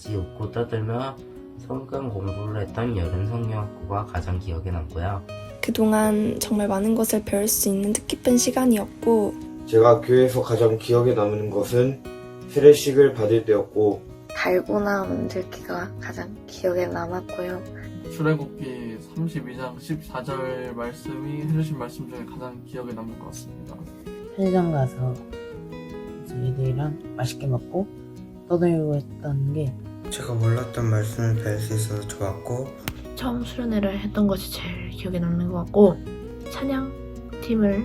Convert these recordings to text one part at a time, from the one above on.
같이 웃고 떠들며 성경 공부를 했던 여름 성경학교가 가장 기억에 남고요. 그동안 정말 많은 것을 배울 수 있는 뜻깊은 시간이었고 제가 교회에서 가장 기억에 남는 것은 세례식을 받을 때였고 달고나 만들기가 가장 기억에 남았고요. 출애굽기 32장 14절 말씀이 해주신 말씀 중에 가장 기억에 남는 것 같습니다. 편의점 가서 이제 애들이랑 맛있게 먹고 떠들고 했던 게 제가 몰랐던 말씀을 배울 수 있어서 좋았고 처음 수련회를 했던 것이 제일 기억에 남는 것 같고 찬양 팀을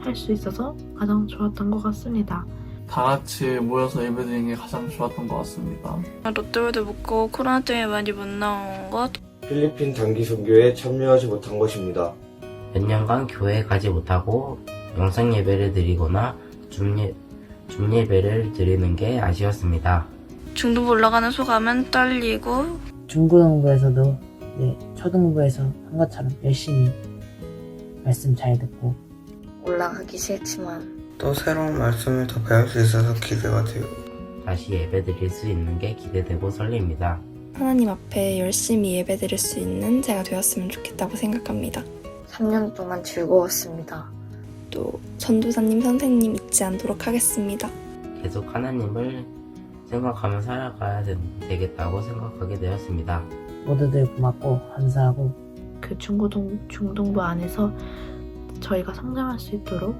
할 수 있어서 가장 좋았던 것 같습니다. 다 같이 모여서 예배드리는 게 가장 좋았던 것 같습니다. 롯데월드 묻고 코로나 때문에 많이 못 나온 것 필리핀 단기 선교에 참여하지 못한 것입니다. 몇 년간 교회에 가지 못하고 영상 예배를 드리거나 줌 예, 줌 예배를 드리는 게 아쉬웠습니다. 중등부 올라가는 소감은 떨리고 중고등부에서도 이제 초등부에서 한 것처럼 열심히 말씀 잘 듣고 올라가기 싫지만 또 새로운 말씀을 더 배울 수 있어서 기대가 돼요. 다시 예배 드릴 수 있는 게 기대되고 설렙니다. 하나님 앞에 열심히 예배드릴 수 있는 제가 되었으면 좋겠다고 생각합니다. 3년 동안 즐거웠습니다. 또 전도사님 선생님 잊지 않도록 하겠습니다. 계속 하나님을 생각하며 살아가야 되, 되겠다고 생각하게 되었습니다. 모두들 고맙고 감사하고 그 중고등 중등부 안에서 저희가 성장할 수 있도록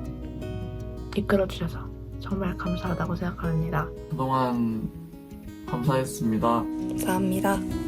이끌어 주셔서 정말 감사하다고 생각합니다. 그동안 감사했습니다. 감사합니다.